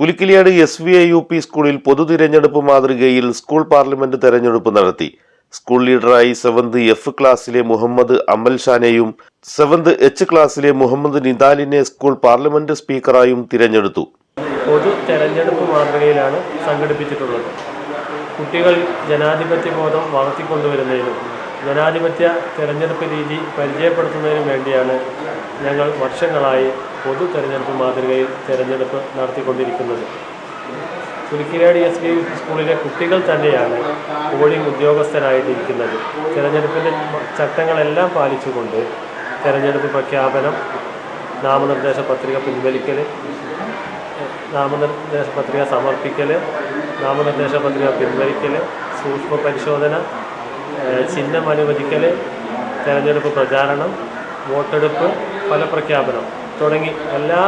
Kulikkiliyad S V I U P സ്കൂളിൽ പൊതു തിരഞ്ഞെടുപ്പ് മാതൃകയിൽ സ്കൂൾ പാർലമെന്റ് തെരഞ്ഞെടുപ്പ് നടത്തി. സ്കൂൾ ലീഡറായി സെവന്ത് എഫ് ക്ലാസ്സിലെ മുഹമ്മദ് അമൽ ഷാനെയും സെവന്ത് എച്ച് ക്ലാസ്സിലെ മുഹമ്മദ് നിദാലിനെ സ്കൂൾ പാർലമെന്റ് സ്പീക്കറായും തിരഞ്ഞെടുത്തു. പൊതു തെരഞ്ഞെടുപ്പ് മാതൃകയിലാണ് സംഘടിപ്പിച്ചിട്ടുള്ളത്. കുട്ടികൾ ജനാധിപത്യ ബോധം വളർത്തിക്കൊണ്ടുവരുന്നതിനും ജനാധിപത്യ തെരഞ്ഞെടുപ്പ് രീതി പരിചയപ്പെടുത്തുന്നതിനും വേണ്ടിയാണ് ഞങ്ങൾ വർഷങ്ങളായി പൊതു തെരഞ്ഞെടുപ്പ് മാതൃകയിൽ തെരഞ്ഞെടുപ്പ് നടത്തിക്കൊണ്ടിരിക്കുന്നത്. തുരുക്കിരാടി എസ് ഡി സ്കൂളിലെ കുട്ടികൾ തന്നെയാണ് പോളിംഗ് ഉദ്യോഗസ്ഥരായിട്ടിരിക്കുന്നത്. തെരഞ്ഞെടുപ്പിന്റെ ചട്ടങ്ങളെല്ലാം പാലിച്ചുകൊണ്ട് തെരഞ്ഞെടുപ്പ് പ്രഖ്യാപനം നാമനിർദ്ദേശ പത്രിക പിൻവലിക്കൽ നാമനിർദ്ദേശ പത്രിക സമർപ്പിക്കൽ നാമനിർദ്ദേശ പത്രിക പിൻവലിക്കൽ സൂക്ഷ്മ പരിശോധന ചിഹ്നം അനുവദിക്കൽ തെരഞ്ഞെടുപ്പ് പ്രചാരണം വോട്ടെടുപ്പ് ഫലപ്രഖ്യാപനം. തുടങ്ങി എല്ലാ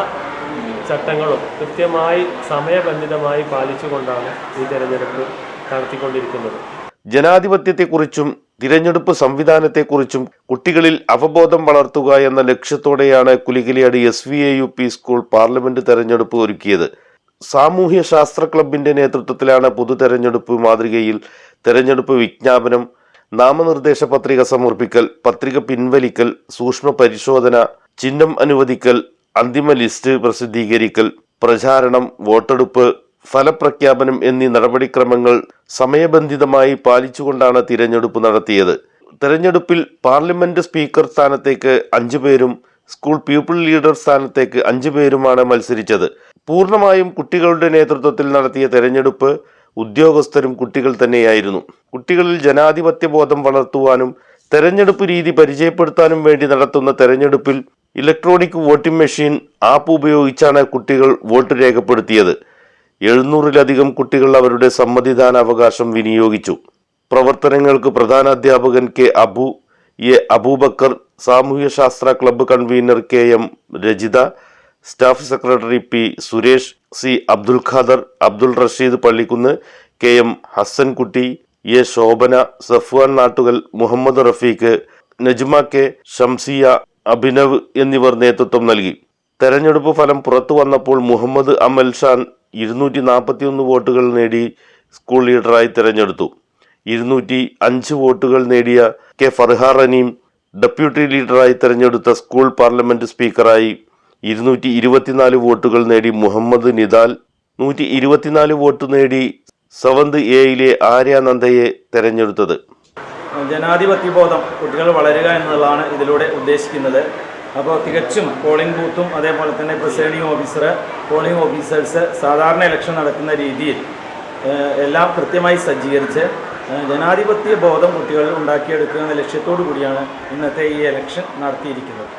ചട്ടങ്ങളും കൃത്യമായി സമയബന്ധിതമായി പാലിച്ചുകൊണ്ടാണ് ഈ തെരഞ്ഞെടുപ്പ് നടത്തിക്കൊണ്ടിരിക്കുന്നത്. ജനാധിപത്യത്തെക്കുറിച്ചും തിരഞ്ഞെടുപ്പ് സംവിധാനത്തെക്കുറിച്ചും കുട്ടികളിൽ അവബോധം വളർത്തുക എന്ന ലക്ഷ്യത്തോടെയാണ് Kulikkiliyad S V A U P school parliament തെരഞ്ഞെടുപ്പ് ഒരുക്കിയത്. സാമൂഹ്യ ശാസ്ത്ര ക്ലബിന്റെ നേതൃത്വത്തിലാണ് പൊതു തെരഞ്ഞെടുപ്പ് മാതൃകയിൽ തെരഞ്ഞെടുപ്പ് വിജ്ഞാപനം നാമനിർദ്ദേശ പത്രിക സമർപ്പിക്കൽ പത്രിക പിൻവലിക്കൽ സൂക്ഷ്മ പരിശോധന ചിഹ്നം അനുവദിക്കൽ അന്തിമ ലിസ്റ്റ് പ്രസിദ്ധീകരിക്കൽ പ്രചാരണം വോട്ടെടുപ്പ് ഫലപ്രഖ്യാപനം എന്നീ നടപടിക്രമങ്ങൾ സമയബന്ധിതമായി പാലിച്ചുകൊണ്ടാണ് തിരഞ്ഞെടുപ്പ് നടത്തിയത്. തെരഞ്ഞെടുപ്പിൽ പാർലമെന്റ് സ്പീക്കർ സ്ഥാനത്തേക്ക് അഞ്ചു പേരും സ്കൂൾ പീപ്പിൾ ലീഡർ സ്ഥാനത്തേക്ക് അഞ്ചു പേരുമാണ് മത്സരിച്ചത്. പൂർണമായും കുട്ടികളുടെ നേതൃത്വത്തിൽ നടത്തിയ തെരഞ്ഞെടുപ്പ് ഉദ്യോഗസ്ഥരും കുട്ടികൾ തന്നെയായിരുന്നു. കുട്ടികളിൽ ജനാധിപത്യ ബോധം വളർത്തുവാനും തെരഞ്ഞെടുപ്പ് രീതി പരിചയപ്പെടുത്താനും വേണ്ടി നടത്തുന്ന തെരഞ്ഞെടുപ്പിൽ ഇലക്ട്രോണിക് വോട്ടിംഗ് മെഷീൻ ആപ്പ് ഉപയോഗിച്ചാണ് കുട്ടികൾ വോട്ട് രേഖപ്പെടുത്തിയത്. എഴുന്നൂറിലധികം കുട്ടികൾ അവരുടെ സമ്മതിദാനാവകാശം വിനിയോഗിച്ചു. പ്രവർത്തനങ്ങൾക്ക് പ്രധാന അധ്യാപകൻ K Abu A Abubakar സാമൂഹ്യശാസ്ത്ര club convener K M Rajitha staff secretary P Suresh C Abdul Khader Abdul Rasheed Pallikkunnu K M Hasankutty A Shobhana Safwan Nattukal Muhammad Rafeeq Najma K Shamsiya Abhinav എന്നിവർ നേതൃത്വം നൽകി. തെരഞ്ഞെടുപ്പ് ഫലം പുറത്തു വന്നപ്പോൾ മുഹമ്മദ് അമൽ ഷാൻ ഇരുന്നൂറ്റി നാൽപ്പത്തിയൊന്ന് വോട്ടുകൾ നേടി സ്കൂൾ ലീഡറായി തിരഞ്ഞെടുത്തു. ഇരുന്നൂറ്റി അഞ്ച് വോട്ടുകൾ നേടിയ കെ ഫർഹാർ അനീം ഡെപ്യൂട്ടി ലീഡറായി തെരഞ്ഞെടുത്ത സ്കൂൾ പാർലമെന്റ് സ്പീക്കറായി ഇരുന്നൂറ്റി ഇരുപത്തിനാല് വോട്ടുകൾ നേടി മുഹമ്മദ് നിദാൽ നൂറ്റി ഇരുപത്തിനാല് വോട്ട് നേടി സവന്ത് എയിലെ ആര്യാനന്ദയെ തെരഞ്ഞെടുത്തത്. ജനാധിപത്യ ബോധം കുട്ടികൾ വളരുക എന്നുള്ളതാണ് ഇതിലൂടെ ഉദ്ദേശിക്കുന്നത്. അപ്പോൾ തികച്ചും പോളിംഗ് ബൂത്തും അതേപോലെ തന്നെ പ്രിസൈഡിംഗ് ഓഫീസർ പോളിംഗ് ഓഫീസേഴ്സ് സാധാരണ ഇലക്ഷൻ നടക്കുന്ന രീതിയിൽ എല്ലാം കൃത്യമായി സജ്ജീകരിച്ച് ജനാധിപത്യ ബോധം കുട്ടികളിൽ ഉണ്ടാക്കിയെടുക്കുക എന്ന ലക്ഷ്യത്തോടു കൂടിയാണ് ഇന്നത്തെ ഈ ഇലക്ഷൻ നടത്തിയിരിക്കുന്നത്.